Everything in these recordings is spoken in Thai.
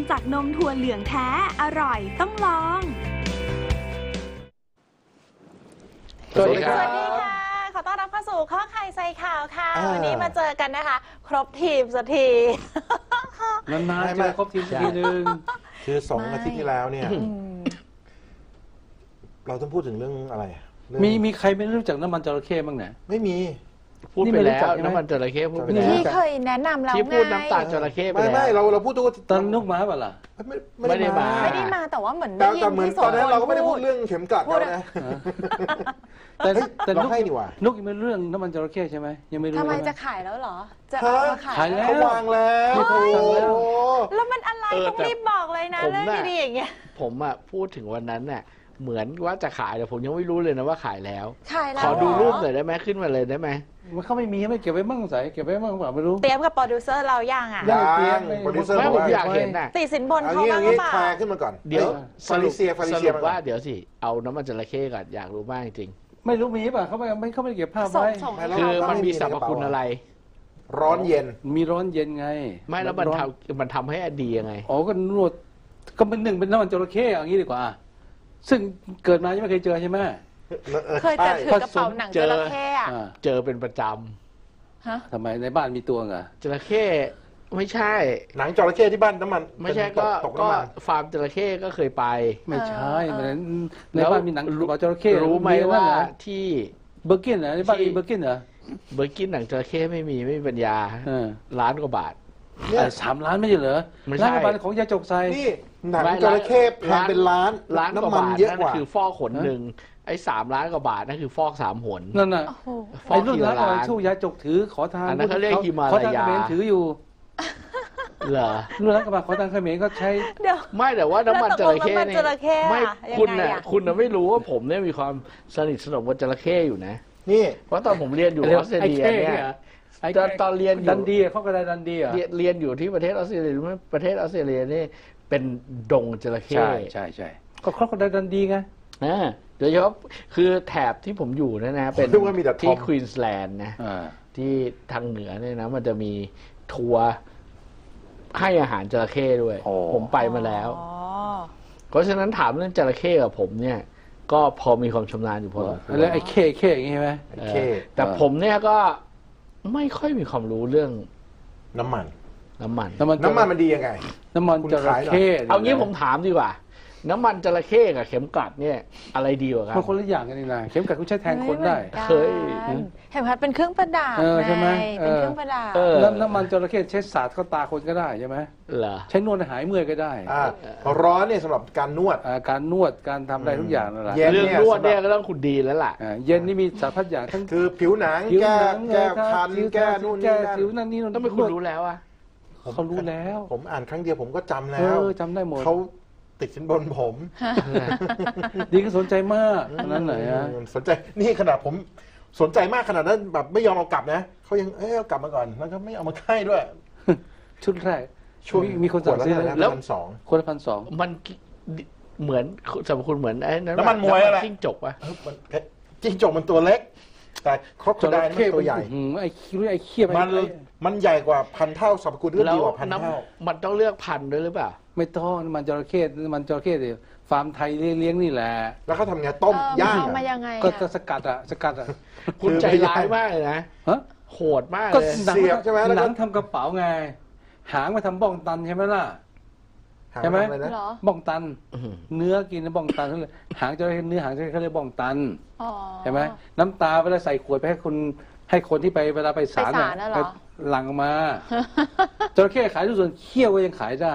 ำจากนมถั่วเหลืองแท้ อร่อยต้องลอง สวัสดีคสรัวับสดีค่ะ ขอต้อนรับเข้าสู่ข้อไข่ใส่ข่าวค่ะ อ่า วันนี้มาเจอกันนะคะ ครบทีมสักที นานไม่ๆไม่เจอครบทีมสักทีหนึ่ง คือสองไม่ อาทิตย์ที่แล้วเนี่ยอืมเราต้องพูดถึงเรื่องอะไรเรื่องมีมีใครไม่รู้จักน้ำมันจระเข้บ้างเนี่ยไม่มี พูดนี่ไปไม่รู้แล้จักวใช่ไหมน้ำมันจระเข้พูดไปไม่แล้วรู้ที่จักเคยแนะนำแล้วที่พูดไงน้ำตาลจระเข้ไปไม่แล้วไม่เราเราพูดตัวตอนนุกมาเปล่าล่ะไม่ไม่ได้มา ไม่ได้มาแต่ว่าเหมือนแต่ได้ยิแต่นเหมือนที่โสตอนนั้นพลเราก็ไม่ได้พูดพูเรื่องเข็มกลัดพูดแล้วนะ แต่เฮ้ยแต่เรานุกให้ดีกว่านุกยังไม่รู้เรื่องน้ำมันจระเข้ใช่ไหมยังไม่รู้ทำไมใช่หจะขายแล้วเหรอ จะฮะเอามาขายขายแล้วเขาวางแล้วเฮ้ยโอ้โหแล้วมันอะไรเออต้องแต่รีบบอกเลยนะผมเรื่องน่ะ ดีๆอย่างเงี้ย ผมอะพูดถึงวันนั้นน่ะเหมือนว่าจะขายแต่ผมยังไม่รู้เลยนะว่าขายแล้ว ขายแล้วขอดูเหรูปหน่อยได้ไหมขึ้นมาเลยได้ไหม มันเขาไม่มีไม่เก็บไว้บ้างใส่เก็บไว้บ้างเปล่าไม่รู้เตรียมกับโปรดิวเซอร์เราย่างอะยังยังเตรียมไม่โปรดิวเซอร์ไม่บผอกมว่าอยากเห็นน่ะติดสินบนเอาเขางี้บ้าเอางหรืงี้อเปล่าแคร์ขึ้นมาก่อน เดี๋ยวฟาริเซียฟาริสเซียรุปมาก่ว่าอนเดี๋ยวสิ เอาน้ำมันจระเข้ก่อนอยากรู้มากจริง ไม่รู้มีเปล่าเขาไม่ไม่เขาไม่ได้เก็บภาพส่งไว้ส่งให้ไม่ๆคือเรามันมีสรรพคุณอะไร ร้อนเย็น มีร้อนเย็นไง ไม่แล้วมันร้อทำมันทำให้ดียังไงอ๋อก็นวดก็เป็นหนึ่งเป็นน้ำมันจระเข้อย่างนี้ดีกว่า ซึ่งเกิดมายังไม่เคยเจอใช่ไหม เคยแต่ถือกระเป๋าหนังจระเข้อะอ่าเจอเป็นประจฮะทำไมในบ้านมีตัวเหรอำจระเข้ไม่ใช่ หนังจระเข้ที่บ้านน้ำมันไม่ใช่ก็ตกก็น้ำมันฟาร์มจระเข้ก็เคยไปไม่ใช่เออมันในแล้วบ้านมีหนังปลาจระเข้รู้ไหมว่า ที่ เบอร์กินเหรอในบ้านที่มีเบอร์กินเหรอเบอร์กินหนังจระเข้ไม่มีไม่มีปัญญาเออล้านกว่าบาท เนี่ยเอ่อสามล้านไม่ใช่เหรอไม่ใช่ ร้านกว่าบาทของยาจกไซ นี่หนังไม่จระเข้แพล้างนเป็นล้านล้านกว่าน้ำมันบาทเยอะนั่นกว่า คือฟอกขนหนึ่ง ไอ้สามล้านกว่าบาทนั่นคือฟอกสามหนนั่นน่ะโอ้โหฟอกไอ้รุ่นทีร้าละนอะไรล้าน ชู้ยาจกถือขอทานอันนั้นเขาเรียกฮิมาขอลาทานยาเขมรถืออยู่เหรอรุ่นร้านกระบะขอทานเขมรก็ใช้ เดี๋ยว ไม่แต่ว่าน้ำมันจระเข้แล้วตกลงน้ำมันเนี่จยระเข้ไม่อะยังไงคุณน่ะอะคุณน่ะไม่รู้ว่าผมเนี่ยมีความสนิทสนมกับจระเข้อยู่นะ นี่เพราะตอนผมเรียนอยู่ออสเตรเลียไอ้เนี่เข้ยเนี่ยไอ้ตอนตอนเรียนอยู่ ดันดีอะเขาก็ได้ดันดีอะ เรียนเรียนอยู่ที่ประเทศออสเตรเลียรู้ไหมประเทศออสเตรเลียนี่เป็นดงจระเข้ใช่ใช่ใช่ก็เขาก็ได้ดันดีไง อ่าโดยเฉพาะคือแถบที่ผมอยู่เนยนะเป็นนึกว่ามีแต่ทอที่มควีนสแลนด์นะ อ่า ที่ทางเหนือเนี่ยนะมันจะมีทัวร์ให้อาหารจระเข้ด้วย โอ้ ผมไปมาแล้ว อ๋อเพราะฉะนั้นถามเรื่องจระเข้กับผมเนี่ย ก็พอมีความชำนาญอยู่พอสมควรแล้วไอ้เข้เข้อย่างงี้ใช่ไหมเออเข้ แต่ผมเนี่ยก็ไม่ค่อยมีความรู้เรื่องน้ำมัน น้ำมัน น้ำมันน้ำมันมันดียังไง น้ำมันคุณจระขายเหรอเข้เอางี้ผมถามดีกว่า น้ำมันจระเข้กับเข็มกลัดเนี่ยอะไรดีกว่ากันมันคนละอย่างกันนี่นะเข็มกัดคุณใช้แทงคนได้ม่หมือกัเคยเห็นพัดเป็นเครื่องประดับเออใช่ไหมงเออเป็นเครื่องประดับเออน้ำน้ำมันจระเข้ใช้สาดเข้าตาคนก็ได้ใช่ไหมเหรอใช้นวดให้หายเมื่อยก็ได้อ่าร้อนเนี่ยสำหรับการนวดอ่าการนวดการทำอะไรทุกอย่างนั่นแหละเย็นเรื่องเนี่ยนวดเนี่ยสำหรับก็ต้องคุณดีแล้วล่ะอ่าเย็นนี่มีสารพัดอย่างทั้งคือผิวหนังผิวแก้หนังแก้เอ่ยคันผิวแก้นู่นแก้นี่นั่นผิวนั่นนี่นั่นต้องเป็นคุณรู้แล้วอะเขารู้แล้ว ผมอ่านครั้งเดียวผมก็จำเอแล้วอจำได้หมดเขา ติดสินบนผมดีก็สนใจมากอันนั้นไหนฮะอืมสนใจนี่ขนาดผมสนใจมากขนาดนั้นแบบไม่ยอมเอากลับนะเขายังเอ้ยเอากลับมาก่อนแล้วก็ไม่เอามาให้ด้วย ชุดแรกช่วงมีมีคนสั่งซื้อขวดละแล้เท่าวไหร่นะพันสองคนละพันสองมันเหมือนสมคุณเหมือนไอ้น้ำมันมวยอะไรจิ้งจกวะเออมันจิ้งจกมันตัวเล็ก แต่ครบจกระไดระมันเข้ตัวใหญ่อืมไอ้คิ้วไอ้เขี้ยมันไอ้มันใหญ่กว่าพันเท่าสรรพคุณก็แล้ดีวกว่าพันน้เท่าำมันต้องเลือกพันธุ์ด้วยหรือเปล่า ไม่ต้องน้ำมันจระเข้น้ำมันจระเข้เดียวฟาร์มไทยเลี้ยงนี่แหละ แล้วเขาทำไงต้มเออย่างเอามาอะยังไงก็อะก็สกัดอะสกัดอะคุณคือใจไม่ได้ร้ายมากเลยนะฮะโหดมากก็เลยหนังเสียบใช่ไหมแล้วก็ หนังทำกระเป๋าไง หางมาทำบ้องตันใช่ไหมล่ะหาใช่ไหม ทำอะรนะเหรอบ้องตัน อื้อหือเนื้อกินนะบ้องตันเขาเลยหางจระเข้เนื้อหางจระเข้เขาเรียกบ้องตันอ๋อ ใช่ไหมน้ำตาเวลาใส่ขวดไปให้คนให้คนที่ไปเวลาไปศาลไปศาลน่ะเหรอ ไปหลังออกมาจระเข้ขายทุกส่วนเขี้ยวก็ยังขายได้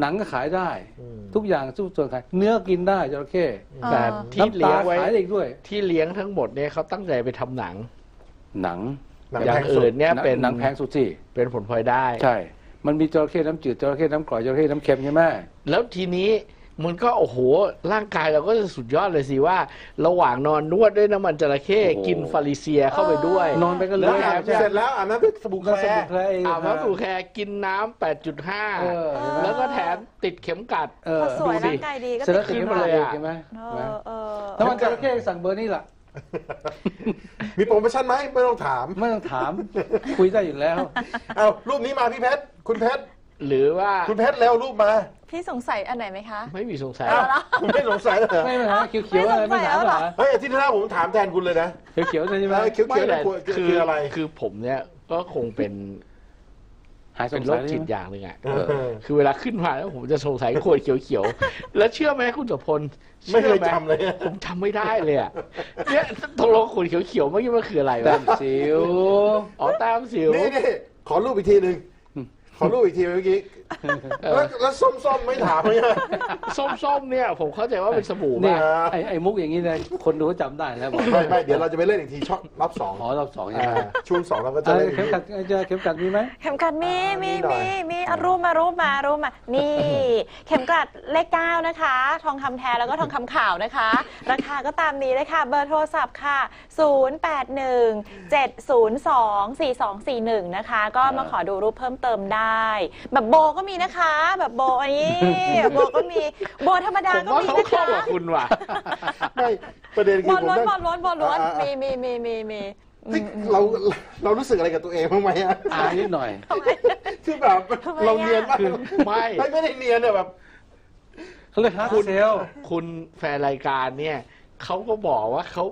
หนังก็ขายได้ อืม ทุกอย่างทุกส่วนขาย เนื้อกินได้จระเข้อ๋อแต่ที่น้ำเลี้ตายงไว้ขายได้อีกด้วย ที่เลี้ยงทั้งหมดเนี่ยเขาตั้งใจไปทำหนัง หนังหนังอย่างแพงสุด อื่นเนี่ยเป็นหนังแพงสุดสิเป็นผลพลอยได้ ใช่ มันมีจระเข้น้ำจืดจระเข้น้ำกร่อยจระเข้น้ำเค็มใช่ไหมแล้วทีนี้ มันก็โอ้โห ร่างกายเราก็จะสุดยอดเลยสิว่า ระหว่างนอนนวดด้วยน้ำมันจระเข้กินฟาริเซียเข้าไปด้วย นอนไปก็เลแล้วยอาบเสร็จแล้วอาบน้ำด้วยสบู่แคก็ลสมุนร์ไพรอาบน้ำสูแคร์กินน้ำเออ8.5เห็นไหมแล้วก็แถมติดเข็มกัด เออพอสวยดูสิร่างกายดีก็เสร็จแล้วติถึดงขึ้นมามาเลยใช่ไหมเอใช่ไหมอเออน้ำมันจระเข้สั่งเบอร์นี่ล่ะ มีโปรโมชั่นไหมไม่ต้องถาม ไม่ต้องถาม คุยได้อยู่แล้ว เอารูปนี้มาพี่เพชรคุณเพชรหรือว่า คุณเพชรเร็วรูปมา พี่สงสัยอันไหนไหมคะ ไม่มีสงสัยอ้าวคุณไม่สงสัยเหรอไม่ไม่หาเขียวๆอะไรไม่ถามเหรอเฮ้ยอาที่หน้าผมถามแทนคุณเลยนะเขียวๆใช่ไหมเออเขียวไม่ๆแต่นะคือคือคืออะไรคือผมเนี่ยก็คงเป็นหายสเป็งนโรสัยคเลยจิตไหมอย่างหนึ่งอะเออคือเวลาขึ้นมาแล้วผมจะสงสัยขวดเขียวๆ แล้วเชื่อไหมคุณสุพลไม่เคยชื่อหจำเลยอะผมจำไม่ได้เลยอะ เนี่ยตกลงขวดเขียวๆเมื่อกี้มันคืออะไรแต้วะมสิว อ๋อแต้มสิวนี่นี่ขอรูปอีกทีหนึ่งขอรูปอีกทีเมื่อกี้เออ แล้วแล้วส้มๆไม่ถามเลยอะส้มๆเนี่ย ผมเข้าใจว่าเป็นสบู่เนี่ยป่ะไอ้ไอ้มุกอย่างนี้เลยคนดูก็จำได้แล้วบอกไม่ไม่เดี๋ยวเราจะไปเล่นอีกทีช็อตรอบสองขอรอบสองใช่อ่าไหมช่วงสองเราก็จะอะไรเล่นอีกเข็มทีกัดจะเข็มกัดมีไหม เข็มกลัดมีอ่ามีมีหน่อยมีมีอะรูปมารูปมารูปมา นี่ เข็มกลัดเลขเก้านะคะ ทองคำแท้แล้วก็ทองคำขาวนะคะ ราคาก็ตามนี้เลยค่ะ เบอร์โทรศัพท์ค่ะ 0817024241 นะคะ ก็มาขอดูรูปเพิ่มเติมได้ แบบโบก็มีนะคะ แบบโบอันนี้แบบโบก็มีโบธรรมดาผมก็ว่ามีเขานะเข้าคะกับคุณว่ะ ไม่ประเด็นบคืออลผมล้วนนั่งบอลล้วนบอลล้วนอ่าอ่ามีมีมีมีมีเฮ้ยเราเรารู้สึกอะไรกับตัวเองบ้างไหมอะอายนิดหน่อยคือแบบทำไมอะ เราเนียนมากไม่ ไม่ไม่ได้เนียนเนี่ยแบบ เขาเรียกฮาร์ดเซล คุณแฟนรายการเนี่ยเขาก็บอกว่าเขา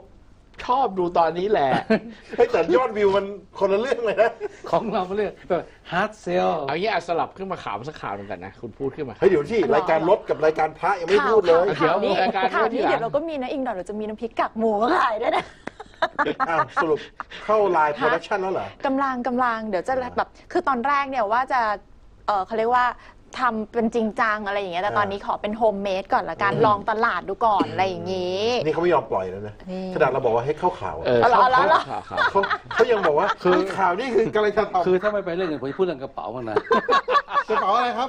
ชอบดูตอนนี้แหละ เฮ้ยแต่ยอดวิวมันคนละเรื่องเลยนะ ของเราเขาเรียกแบบฮาร์ดเซลเอางี้อะสลับขึ้นมาข่าวสักข่าวหนึ่งกันนะ คุณพูดขึ้นมา เฮ้ยเดี๋ยวที่รายการรถกับรายการพระยังไม่ข่าวพูดเลยข่าวนี้เดี๋ยวรายการข่าวนี้นี้ทีหลังเดี๋ยวเราก็มีนะอิงดอนเราจะมีน้ำพริกกากหมูมาขายด้วยนะอ้าวสรุปเข้าไลน์โปรดักชันแล้วเหรอ กำลังกำลังเดี๋ยวจะแบบคือตอนแรกเนี่ยว่าจะเออเขาเรียกว่า ทำเป็นจริงจังอะไรอย่างเงี้ยแต่อ่าตอนนี้ขอเป็นโฮมเมดก่อนละกันลองตลาดดูก่อนอะไรอย่างงี้ นี่เขาไม่ยอมปล่อยแล้วนะนี่ ขนาดเราบอกว่าให้เข้าข่าวเออเอาเขาเหรอเขาเอาเหรอข่าวข่าวเขาเขายังบอกว่าคือ ข่าวนี่คือกำลังจะทำคือถ้าไม่ไปเรื่องอื่นผมจะพูดเรื่องกระเป๋าบ้างนะ กระเป๋าอะไรครับ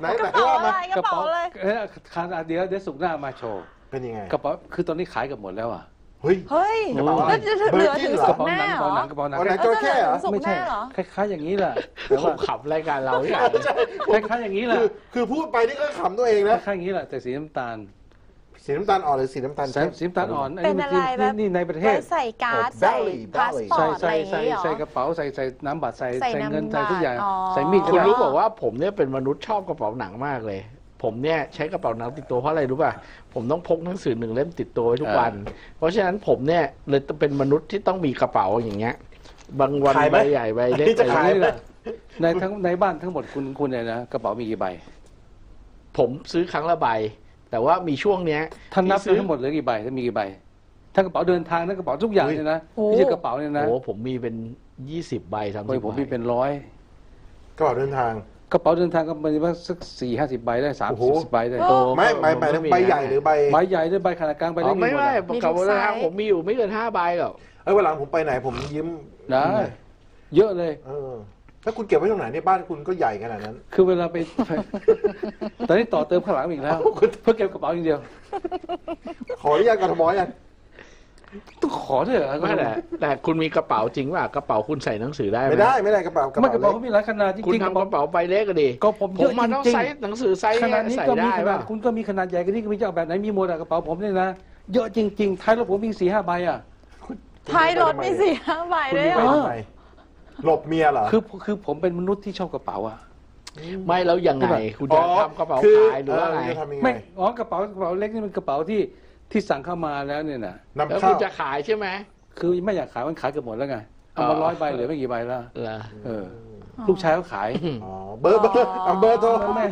ไหนไหนกระเป๋าว่าอะไรมากระเป๋าเลยเอ้ยคาเดี๋ยวเดี๋ยวสุกร์หน้ามาโชว์เป็นยังไง กระเป๋าคือตอนนี้ขายกันหมดแล้วอะ เฮ้ย เฮ้ยกระเป๋าอะไร แล้วจะเหลือถึง Virgin เหรอสุกกระร์เป๋าหหนัน้างกระเป๋าเหรอหนังกระเป๋าหนัง อ๋อไหนแล้วจะเหลือถึงสุกไม่ร์หใช่น้าเหรอ คล้าย ๆ อย่างนี้แหละผมขับรายการเราเนี่ยคล้ายๆอย่างนี้แหละคือคือพูดไปนี่ก็ขำตัวเองคนะล้ายๆอย่างนี้แหละแต่สีน้ำตาลสีน้ำตาลอ่อนหรือสีน้ำตาลสีเข้มสีน้ำตาลอ่อนเป็นอะไรแบบ นี่ในประเทไว้ศใส่การ์ดโอ้ใส่ belly พาสปอใส่ร์ตอะไรใส่อย่างใส่งี้เหรอ ใส่กระเป๋าใส่ใส่น้ำบัตรใส่ใส่ใส่เงินน้ำใส่ทุกอย่างบัตรอ๋อ ใส่มีดคุณก็รู้ได้บอกว่าผมเนี่ยเป็นมนุษย์ชอบกระเป๋าหนังมากเลย ผมเนี่ยใช้กระเป๋าหนังติดตัวเพราะอะไรรู้ป่ะผมต้องพกหนังสือหนึ่งเล่มติดตัวไว้ทุกวัน เพราะฉะนั้นผมเนี่ยเลยเป็นมนุษย์ที่ต้องมีกระเป๋าอย่างเงี้ย บางวันขายไหมใบใหญ่ใบเล็กนี่จะขายนี่แหละในทั้งในบ้านทั้งหมดคุณคุณเนี่ยนะกระเป๋ามีกี่ใบผมซื้อครั้งละใบ แต่ว่ามีช่วงเนี้ยท่านนับที่ซื้อทั้งหมดเหลือกี่ใบถ้ามีกี่ใบทั้งกระเป๋าเดินทางทั้งกระเป๋าทุกอย่างเนี่ยนะโอ้ ไม่ใช่กระเป๋าเนี่ยนะโอ้ผมมีเป็นยี่สิบใบสามโอ้ยสิบผมมีเป็นร้อยกระเป๋าเดินทาง กระเป๋าเดินทางก็มีว่าสักสี่ห้าสิบใบได้สามโอ้โห สิบใบได้โอ้ไม่ไม่หมายถึงใบใหญ่หรือใบใบใหญ่ด้วยใบขนาดกลางใบอ๋เล็อกไม่หดไม่อะมีกระทุเป๋ากเดินทางไซส์ ผมมีอยู่ไม่เกินห้าใบหรอกเอ้ยวันหลังผมไปไหนผมยิ้มได้เยอะเลย เออแล้วคุณเก็บไว้ตรงไหนเนี่ยบ้านคุณก็ใหญ่ขนาดนั้น คือเวลาไป ตอนนี้ต่อเติมข้างหลังอีกแล้วเพื่อเก็บกระเป๋าอย่างเดียว ขออนุญาตกทมยัง ต้องขอด้วยเหรอไม่แต่แต่คุณมีกระเป๋าจริงป่ะกระเป๋าคุณใส่หนังสือได้หไม่ได้ไม่ได้กระเป๋ากระไม่เป๋ากระเป๋าเล็ก เขามีหลายขนาดจคุณริงๆกระทำกเป๋าระเป๋าใบเล็กก็ดีก็ผมผเยมอะมันต้องจริงๆไซส์หนังสือไซส์ขนาดเนี้ยนี้ใส่ก็มีได้ขนาป่ะดคุณก็มีขนาดใหญ่ก็นี่ก็มีจะเอาแบบไหนมีหมดอะกระเป๋าผมเนี่ยนะเยอะจริงๆท้ายรถผมมีสี่ห้าใบอะ ท้ายรถมีสี่ห้าใบคุณด้วยมีเหรไปอ ทำไมหลบเมียเหรอ คือคือผมเป็นมนุษย์ที่ชอบกระเป๋าอะ ไม่แล้วยังไง คุณจะทำกระเป๋าคืขายหรือว่าไงเจะทำยังไง ไม่ อ๋อ กระเป๋ากระเป๋าเล็กนี่เป็นกระเป๋าที่ ที่สั่งเข้ามาแล้วเนี่ยนะนำแล้วเข้าคุณจะขายใช่ไหมคือไม่อยากขายมันขายเกือบหมดแล้วไงเอามาอ๋อร้อยใบเหลือไม่กี่ใบแล้วเหรอเออ ลูกชายเขาขายอ๋อเบอร์เบอร์เอาเบอร์โทรแม่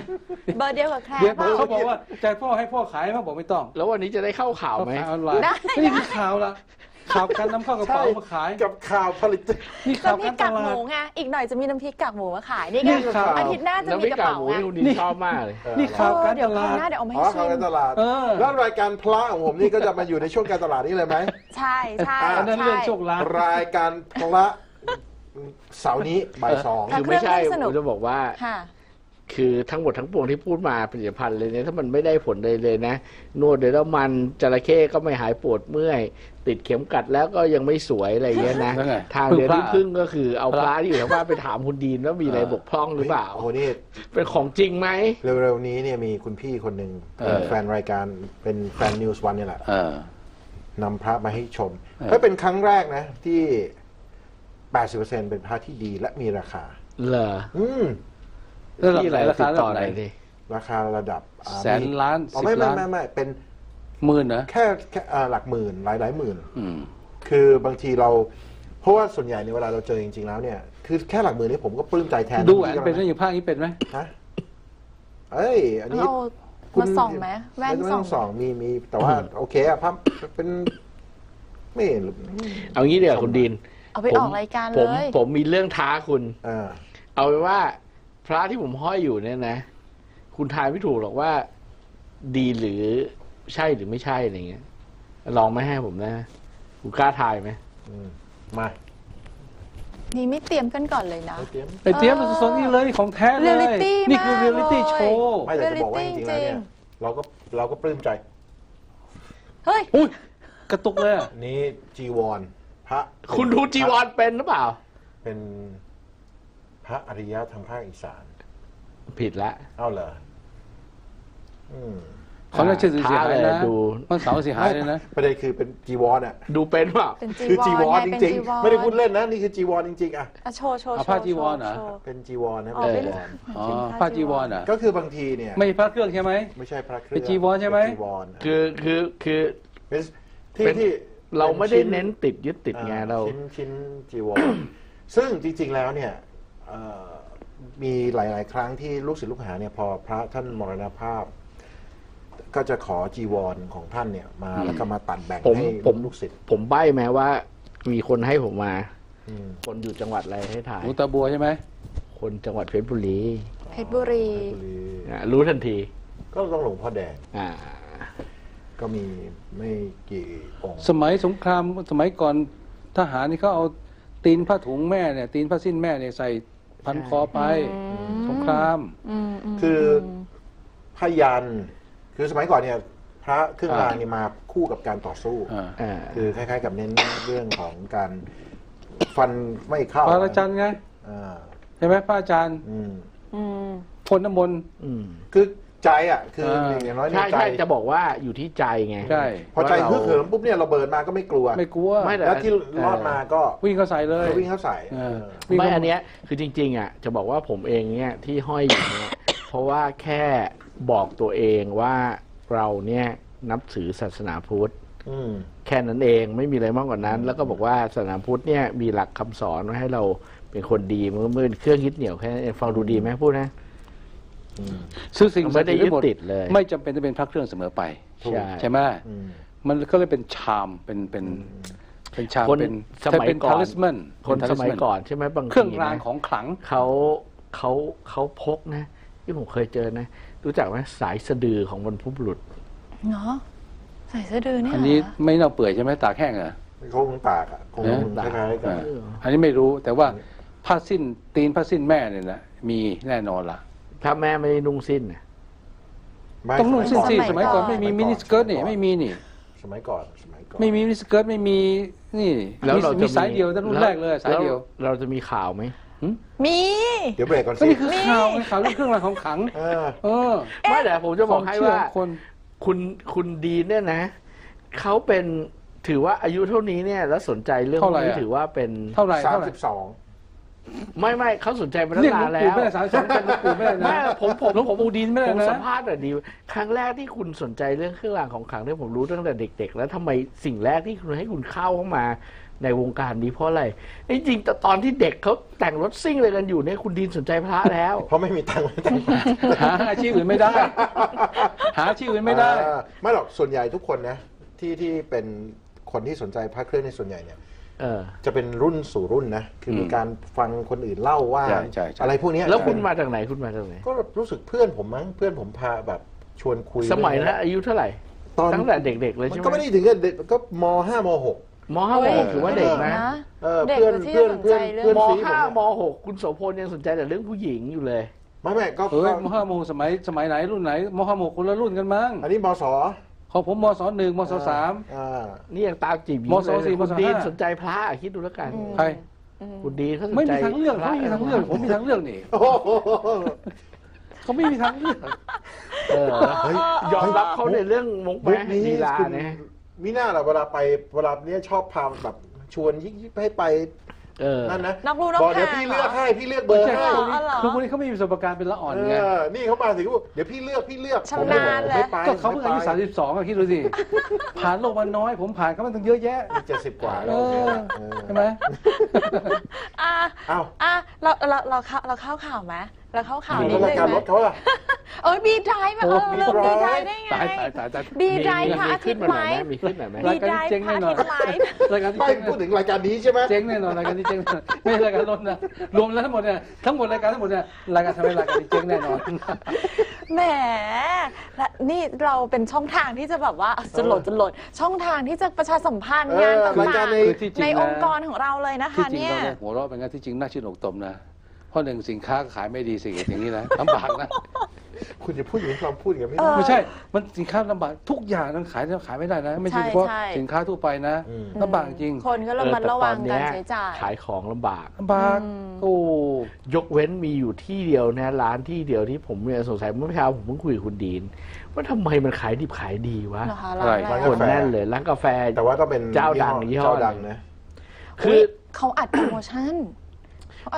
เบอร์เดียวกับแคร์เดี๋ยวเปล่าเขาบอกว่าใจพ่อให้พ่อขายพ่อบอกไม่ต้องแล้ววันนี้จะได้เข้าข่าวเขาไหม ขายออนไลน์ได้ นี่คือข่าวละ ข่าวการนำเข้ากระเป๋ามาขาย กับข่าวผลิต นี่ข่าวน้ำพริกากรตกากหลามูดไงอีกหน่อยจะมีน้ำพริกกากหมูมาขายนี่นี่ไงข่าวอาทิตย์หน้าจะแล้วมีพี่กระกากเป๋าหมูไงนี่คุณดินชอบมากเลย นี่ข่าวการเดี๋ตยวคราวลาดหน้าเดี๋ยวเอามาอ๋ให้อชิข่าวมการตลาด เออ แล้วรายการพระของผมนี่ก็จะมาอยู่ในช่วงการตลาดนี้เลยไหม ใช่ใช่อันนั้นใช่เรื่องโชคลาภ รายการพระเสาร์นี้บ่ายสองถ้าคือไม่ใช่เครื่องเล่นสนุผกมจะบอกว่า ค่ะ คือทั้งหมดทั้งปวงที่พูดมาผลิตภัณฑ์เลยเนี่ยถ้ามันไม่ได้ผลเลยเลยนะนวดเดี๋ยวแล้วมันจระเข้ก็ไม่หายปวดเมื่อย ติดเข็มกัดแล้วก็ยังไม่สวยอะไรอย่างเงี้ยนะนั่นไงทางเดียวที่พึ่พึ่งงพระก็คือเอาพระที่อยู่ทางบ้านไปถามคุณดีนว่ามีอะไรบกพร่องหรือเปล่า โอ้โหนี่เป็นของจริงไหม เร็วๆนี้เนี่ยมีคุณพี่คนหนึ่งเออเป็นแฟนรายการเป็นแฟนนิวส์วันนี่แหละเออนำพระมาให้ชมเออก็เป็นครั้งแรกนะที่ 80%เป็นพระที่ดีและมีราคา เหรอ อืม ระดับที่ไหนราคาติดระต่ดัอบไหนหน่อยดิราคาระดับอ่าแสนล้านอ๋อสิบไม่ไม่ล้าน ไม่ไม่เป็นหมื่นเหรอแค่แค่อ่าหลักหมื่นหลายหลายหมื่น อืม คือบางทีเรา เพราะว่าส่วนใหญ่ในยเวลาเราเจอจริงๆแล้วเนี่ย คือแค่หลักหมื่นนี่ผมก็ปลื้มใจแทนดูแหวนพี่เป็นไหมแล้วอย่างภาคนี้เป็นไหมฮะเอ้ย อันนี้เรามาส่องไหมแว่นไม่ส่ต้ออง งส่องมีมีแต่ว่า โอเคอะภาพเป็น ไม่เห็นเอางี้เดี๋ยวคุณดีนเอาไปผมออกรายการผเลมยผมมีเรื่องท้าคุณ อ่าเอาเป็นว่า พระที่ผมห้อยอยู่เนี่ยนะ คุณทายไม่ถูกหรอกว่า ดีหรือใช่หรือไม่ใช่อะไรเงี้ย ลองไม่ให้ผมนะ คุณกล้าทายไหมอืมมานี่ไม่เตรียมกันก่อนเลยนะไม่เตรียม ไอเตรียมสดๆนี่เลยของแท้เลย Reality นี่คือ มากเรียลลิตี้เลยโชว์ไม่แต่จะบอกว่าจ Reality ริงๆแล้วเนี่ยจริงเราก็เราก็ปลื้มใจ เฮ้ย อุ้ยกระตุกเลยอะนี่จีวร พระคุณดูจีวรเป็นหรือเปล่า เป็นพ ระอริยะทางภาคอีสาน ผิดละเอ้าเหรออืมเขาน่าจะเสียหายท้าเลยนะดูมันเสาเสียหายเลยนะประเด็นคือเป็นจีวรอะดูเป็นเปล่าเป็นจีคือวจีรวรไงจเป็นริงจีวรๆไม่ได้พูดเล่นนะนี่คือจีวรจริงๆอะอะโชว์โชว์เอาโชว์ผ้าจีวรเหรอโชว์เป็นจีวรนะอ๋อเป็นเป็นจีวรอ๋อผ้าจีวรเหรอะก็คือบางทีเนี่ยไม่พระเครื่องใช่ไหมไม่ใช่พระเครื่องเป็นจีวรใช่ไหมเป็นจีวรคือคือคือเป็นที่เป็นที่เราไม่ได้ป็ชิ้เน้นติดยึดติดไงอ่เราชิ้นชิ้นจีวรซึ่งจริงๆแล้วเนี่ยเอ่อ มีหลาย ๆ ครั้งที่ลูกศิษย์ลูกหาเนี่ยพอพระท่านมรณภาพ ก็จะขอจีวรของท่านเนี่ยมาแล้วก็มาตัดแบ่งผมให้ผมลูกศิษย์ผมใบ้ไหมว่า มีคนให้ผมมา อืมคนอยู่จังหวัดอะไรให้ถ่าย หลวงตาบัวใช่ไหมคนจังหวัดเพชรบุรีเพชรบุรี เพชรบุรีอะรู้ทันที ก็ต้องหลวงพ่อแดงอ่า ก็มีไม่กี่องค์สมัยสงครามสมัยก่อนทหารนี่เขาเอาตีนผ้าถุงแม่เนี่ยตีนผ้าสิ้นแม่เนี่ยใส่ พันคอไปสงครามอืมมคือพยันคือสมัยก่อนเนี่ย พระเครื่องรางอ่าเนี่ยมาคู่กับการต่อสู้อ่าอ่าคือคล้าย ๆ กับเน้นเรื่องของการฟันไม่เข้าพระอาจารย์ไงอ่าใช่ไหมพระอาจารย์อืมอืมพ่นน้ำมนต์อืมคือ ใจอะคืออ่าอย่างน้อยในใช่ใจ ใช่จะบอกว่าอยู่ที่ใจไงใช่ พอใจว่าเราฮึกเหิมปุ๊บเนี่ยเราเบิดมาก็ไม่กลัว ไม่กลัวไม่แต่ แล้วที่รอดมาก็วิ่งเข้าใส่เลยก็วิ่งเข้าใส่เออเออวิ่งไม่เข้า อันเนี้ยคือจริง ๆอะจะบอกว่าผมเองเนี่ยที่ห้อยอยู่เนี่ย เพราะว่าแค่บอกตัวเองว่าเราเนี่ยนับถือศาสนาพุทธ อืม แค่นั้นเองไม่มีอะไรมากกว่านั้น แล้วก็บอกว่าศาสนาพุทธเนี่ยมีหลักคำสอนไว้ให้เราเป็นคนดีมือมือเครื่องยึดเหนี่ยวแค่นั้นเองฟังดูดีไหมพูดนะอืม ซึ่งสิ่งไม่ได้ยึดทั้งหติดเลย ไม่จำเป็นจะเป็นพระเครื่องเสมอไปถูกใช่ใช่ไหมอืมมันก็เลยเป็นชามเป็นเป็นเป็นชามคนเป็นสมัยเป็นก่อนทาลิสมันคนสมัยก่อนใช่ไหมบางเครื่องทีรางนะของขลังเขาเขาเขาพกนะ ที่ผมเคยเจอนะ รู้จักไหมสายสะดือของบรรพบุรุษเนาะใส่เสื้อดือเนี่ยอันนี้เหรอไม่เน่าเปื่อยใช่ไหมตากแห้งเหรอเขาคงตากอะคงเออคล้ายๆกับอ่าอันนี้ไม่รู้แต่ว่าผ้าสิ้นตีนผ้าสิ้นแม่เนี่ยนะมีแน่นอนล่ะ ถ้าแม่ไม่ได้นุ่งสิ้นน่ะไม่ต้องนุ่งสิ้นสิสสมัมัยยก่ก่ออนน ไม่มีมินิสเกิร์ตนี่ไม่มีนี่ สมัยก่อนสมัยก่อน ไม่มีมินิสเกิร์ตไม่มีนี่แล้วเรามีจะสายเดียวตั้งรุ่นแรกเลยสายเดียวแล้เราจะมีข่าวไหม มี เดี๋ยวเบรกก่อนก็สินี่คือข่าวไงข่าวเรื่องเครื่องรางของขลัง เออ เออไม่แต่ผมจะบอกให้ว่าควมเชื่อของคน คุณคุณดีนเนี่ยนะ เขาเป็นถือว่าอายุเท่านี้เนี่ย แล้วสนใจเรื่องพวกนี้ถือว่าเป็นเท่าไหร่สามเท่าไหร่สิบสอง ไม่ไม่เขาสนใจมาตั้เรียงกหลนาวงนแล้ปู่วไม่ได้สาวสองเป็นหลวงปู่ไม่ได้นะ ไม่ผมผมหลวงปู่ดินไม่ได้ผมนะสัมภาษณ์หน่อยดีครั้งแรกที่คุณสนใจเรื่องเครื่องรางของขลังเนี่ยผมรู้ตั้งแต่เด็ก ๆ แล้วทำไมสิ่งแรกที่คุณให้คุณเข้าเข้ามาในวงการนี้เพราะอะไรจริงๆแต่ตอนที่เด็กเขาแต่งรถซิ่งอะไรกันอยู่เนี่ยคุณดีนสนใจพระแล้ว เพราะไม่มีตังค์ไม่แต่งหาอาชีพอื่นไม่ได้ หาอาชีพอื่นไม่ได้ อ่าไม่หรอกส่วนใหญ่ทุกคนนะที่ที่เป็นคนที่สนใจพระเครื่องในส่วนใหญ่เนี่ย เออ จะเป็นรุ่นสู่รุ่นนะ คือมีอืมการฟังคนอื่นเล่าว่า ใช่ใช่ใช่ อะไรพวกเนี้ยแล้วคุณมาจากไหนคุณมาจากไหน ก็รู้สึกเพื่อนผมมั้งเพื่อนผมพาแบบชวนคุยสมัยเรื่องนั้นอายุเท่าไหร่ตอนตั้งแต่เด็ก ๆ เลยมันใช่ไหมก็ไม่ได้ถึงกับเด็กก็มห้ามหกมห้ามหกถือว่าเด็กนะเออเด็กเพื่อนกว่าที่เพื่อนจะสนเพื่ใจอนเรื่เพื่อนองมซีผมห้าเนี่ยมหกคุณโสพลยังสนใจแต่เรื่องผู้หญิงอยู่เลย ไม่ไม่ก็เฮ้ยก็มห้าโมสมัยสมัยไหนรุ่นไหนมห้าโมคนละรุ่นกันมั้งอันนี้มส ของผมมศหนึ่งมศสาม อ่านี่ยังตามจีบหญิงมสองเลยสี่คุณมสองดีนห้า สนใจพระอะคิดดูแล้วกันอืมใครอืมคุณดีนเขาสนใจไม่มีทางเลือกเขาไม่มีทางเลือกผมมีทางเลือกนี่โอ้โหเขาไม่มีทางเลือกเออเฮ้ยยอมรับเขาในเรื่องมงมุแม้กนี้ลีลาคุณนะมิน่าแหละเวลาไปเวลาเนี้ยชอบพาแบบชวนยิ่งให้ไป เออ นั่นนะนอกลู่นอกบอกเดี๋ยวทางพี่เลือกเหรอให้พี่เลือกเบอร์ใช่ให้ อ๋อเหรอ คือคนนี้เขาไม่มีประสบการณ์เป็นละอ่อนไงเออ นี่เขามาถึงก็บอกเดี๋ยวพี่เลือกพี่เลือกชำนาญผมไม่ไปก็เขาเพิ่งอายุไม่ไปสามสิบสองคิดดูสิ ผ่านโลกมาน้อย ผมผ่านเขามาตั้งเยอะแยะเจ็ดสิบกว่าเอแล้วอเนี่ยเออใช่ไหม อะอ้าวอะเราเราเราเข้าเราเข้าข่าวไหม เราเข้าข่าวนี่นิดก็นึรางยการไหมรถเขาอะเอ้ยบีไดฟ์โอ้เออลืมบีบีไดไดฟ์ฟ์ได้ไง ตายตายตายตายบีไดมีฟ์พระมีอาทิขึ้ตนย์มาไหหมน่อยไหมมีขึ้นหน่อยไหมบีรายการไดนี้ฟ์เจ๊งพระแน่อานอนทิตย์ไลฟ์รายการที่ไม่เจ๊งพูดถึงรายการนี้ใช่ไหมเจ๊งแน่นอนรายการที่เจ๊งแน่นอนไม่ใช่รายการรถนะรวมแล้วทั้งหมดเนี่ยทั้งหมดรายการทั้งหมดเนี่ยรายการทำให้รายการนี้เจ๊งแน่นอนแหมและนี่เราเป็นช่องทางที่จะแบบว่าจะโหลดจะโหลดช่องทางที่จะประชาสัมพันธ์เอองานต่รายการางในคือที่จริๆงในนะองค์กรของเราเลยนะคะที่จริงเนี่ยเราเนี่ยหัวเราะเป็นงั้นที่จริงน่าชื่นอกตมนะ เพราะหนึ่งสินค้าขายไม่ดีสิ่งอย่างนี้นะลำบากนะคุณจะพูดอย่างนี้เราพูดอย่างนี้ไม่เอได้อไม่ใช่ มันสินค้าลำบากทุกอย่างนั้นขายขายไม่ได้นะ ไม่ใช่ใช่เฉพาะใช่สินค้าทั่วไปนะอืมลำบากจริง คนก็ระมัดระวังการใช้จ่ายขายของลำบากลำบากอืมโอ้ยกเว้นมีอยู่ที่เดียวนะร้านที่เดียวที่ผมเนี่ยสงสัยเมื่อเช้าผมเพิ่งคุยกับคุณดีนว่าทำไมมันขายดิบขายดีวะเหรอคะร้านอะไรร้านคกานแฟแน่นเลยร้านกาแฟแต่ว่าต้องเป็นเจ้าดังยี่ห้อเจ้าดังนะคือยเขาอัดโปรโมชั่นเขาอัด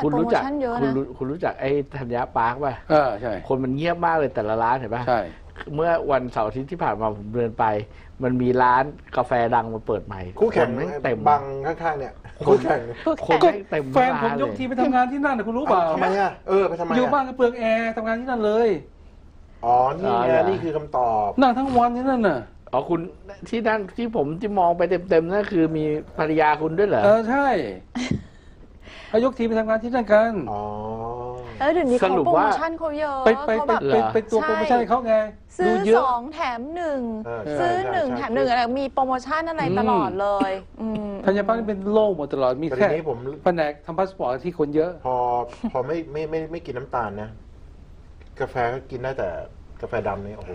คุณโปรรู้โมจักชั่นเยอะคุณนะรู้คุณรู้จักไอ้ธัญญาปาร์คป่ะเออใช่ คนมันเงียบมากเลยแต่ละร้านเห็นป่ะใช่เมื่อวันเสาร์อาทิตย์ที่ผ่านมาผมเดินไป มันมีร้านกาแฟดังมาเปิดใหม่คู่แข่งนแม่งเต็มบังข้างๆเนี่ยคู่แข่งคนก็แม่งเต็มแฟนผมร้ายกเลทีไปทำงานที่นั่นนะคุณรู้เปล่าทำไมอะเออไปทำไมอยู่อะบ้านก็เปลืองแอร์ทำงานที่นั่นเลย อ๋อนี่ไงนี่คือคำตอบนั่งทั้งวันที่นั่นน่ะอ๋อคุณที่นั่นที่ผมที่มองไปเต็มๆนั่นคือมีภรรยาคุณด้วยเหรอเออใช่ เอายกทีมไปทำงานที่นั่นกัน อ๋อ เออเดี๋ยวนี้เขาสรุปโปรโมว่าชั่นเขาเยอะไปไปเขาไปแบบ ไปไปตัวใช่โปรโมชั่นให้เขาไงซื้ดูอเยอะสองแถมหนึ่งเออซื้อใช่หนึ่งใช่ แถมหนึ่งอะไรมีโปรโมชั่นอะไรตลอดเลยอืม ธัญพัฒน์นี่เป็นโล่งหมดตลอดมีแต่ทีแค่นี้ผมแผนกทำพาสปอร์ตที่คนเยอะ พอพอไม่ไม่ไม่ไม่กินน้ำตาลนะ กาแฟก็กินได้แต่กาแฟดำนี่โอ้โห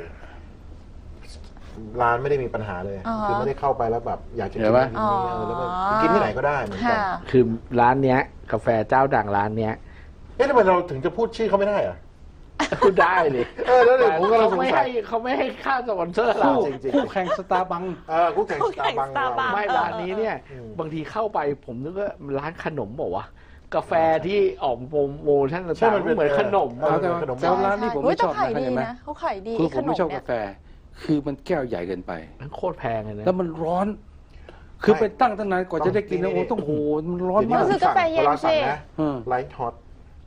ร้านไม่ได้มีปัญหาเลยอ๋อคือไม่ได้เข้าไปแล้วแบบอยากจะกิเห็นนไหมนี่เออแล้วมันกินที่ไหนก็ได้เหมือนกันค่ะคือร้านเนี้ย กาแฟเจ้าดังร้านเนี้ยเอ๊ะทำไมเราถึงจะพูดชื่อเขาไม่ได้อะพูดได้เลยเออแล้วเดี๋ยวผมก็เราสเขางไม่สัให้ย เขาไม่ให้ค่าสปอนเซอร์เราคู่จริงๆ คู่แข่งสตาร์บังเออคู่แข่งคู่สแข่ตางร์บัง Starbucks ไม่เออร้านนี้เนี่ย อืม บางทีเข้าไปผมนึกว่าร้านขนมบอกว่าวะกาแฟที่ออกโปรโมชั่นใช่ต่างมันๆเป็นเหมือนขนมเอออะแต่ขนมแต่หวานร้านนี้ผมเฮ้ยไม่ชอบแต่ขายนะดีเข้าใจไหมนะ เขาขายดีคือผมไม่ชอบขนกาแฟ คือมันแก้วใหญ่เกินไป มันโคตรแพงเลยนะ แล้วมันร้อน คือไปตั้งตั้งนานกว่าจะได้กินนะโอ้ต้องโหมันร้อนเดี๋ยวมากก็คือกาแฟเย็นวลสั่งสินะอืมไลท์ฮอต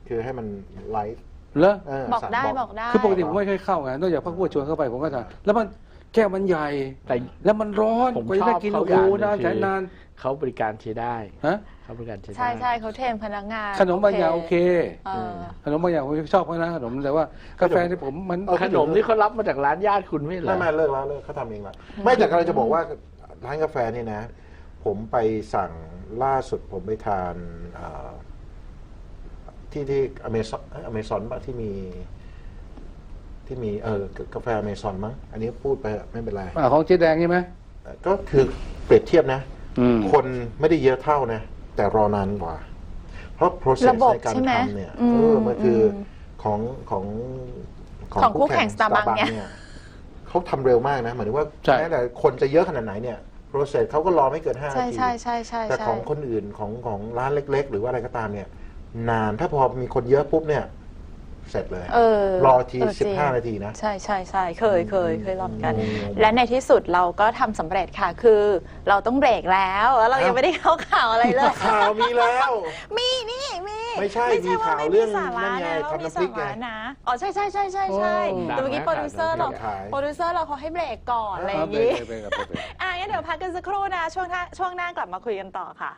คือให้มันไลท์แล้วเบอกได้สั่งบอกได้ คือปกติผมไม่เคยเข้าไงนอกจากพักพวกชวนเข้าไปผมก็จะแล้วมัน แก้วมันใหญ่แต่แล้วมันร้อนผมกว่าจะได้กินชอบโอ้เขาโหอย่างหนึ่งนานแสนคือ นาน เขาบริการใช้ได้ฮะ เขาบริการใช้ได้ ใช่ใช่เขาเทรนพนักงานขนมบางอย่างโอเค เออ ขนมบางอย่างผมชอบเขานะขนมแต่ว่ากาแฟที่ผมมัน เออขนมนี่เขารับมาจากร้านญาติคุณไม่เหรไม่อไม่เลิกแล้วเลิกเขาทำเองละไม่แต่กำลังจะบอกว่าร้านกาแฟนี่นะ ผมไปสั่งล่าสุดผมไปทานเอ่อที่ที่อเมซอนอเมซอนปะที่มี ที่มีเออกาแฟอเมซอนมั้งอันนี้พูดไปไม่เป็นไรอ่าของเจ๊แดงใช่ไหมก็คือเปรียบเทียบนะอืมคนไม่ได้เยอะเท่านะ แต่รอนานกว่า เพราะ process ระบบในการใช่ไหมทำเนี่ยอืมเออมันคืออมของของของคู่แข่ง Starbucks Starbucks เนี่ยเขาทำเร็วมากนะหมายถึงว่าใช่แม้แต่คนจะเยอะขนาดไหนเนี่ย process เขาก็รอไม่เกินห้าใช่นาทีใช่ใช่ใช่แต่ใช่ของคนอื่นของของร้านเล็ก ๆ หรือว่าอะไรก็ตามเนี่ย นานถ้าพอมีคนเยอะปุ๊บเนี่ย เสร็จเลยเออรอทีเออจสิริบงห้านาทีนะ ใช่ใช่ใช่เคยเคยเคยลองกันอืมและในที่สุดเราก็ทำสำเร็จค่ะ คือเราต้องเบรกแล้วแล้วเรายังไม่ได้เข้าข่าวอะไรเลย ข่าวมีแล้ว มีนี่มีไม่ใช่ไม่มีใช่ว่าข่าวไม่เรื่มีองสาระนั่นไงนะว่าทำมีน้ำพริสากไงระนะอ๋อใช่ใช่ใช่ใช่ใช่โอ้ แต่เมื่อกี้โปรดิวเซอร์เราขาย โปรดิวเซอร์เราเขาให้เบรกก่อนอะไรอเอาย่างไปนี้ ไปไปไปไปอะงั้นเดี๋ยวพักกันสักครู่นะช่วงหน้าช่วงหน้ากลับมาคุยกันต่อค่ะ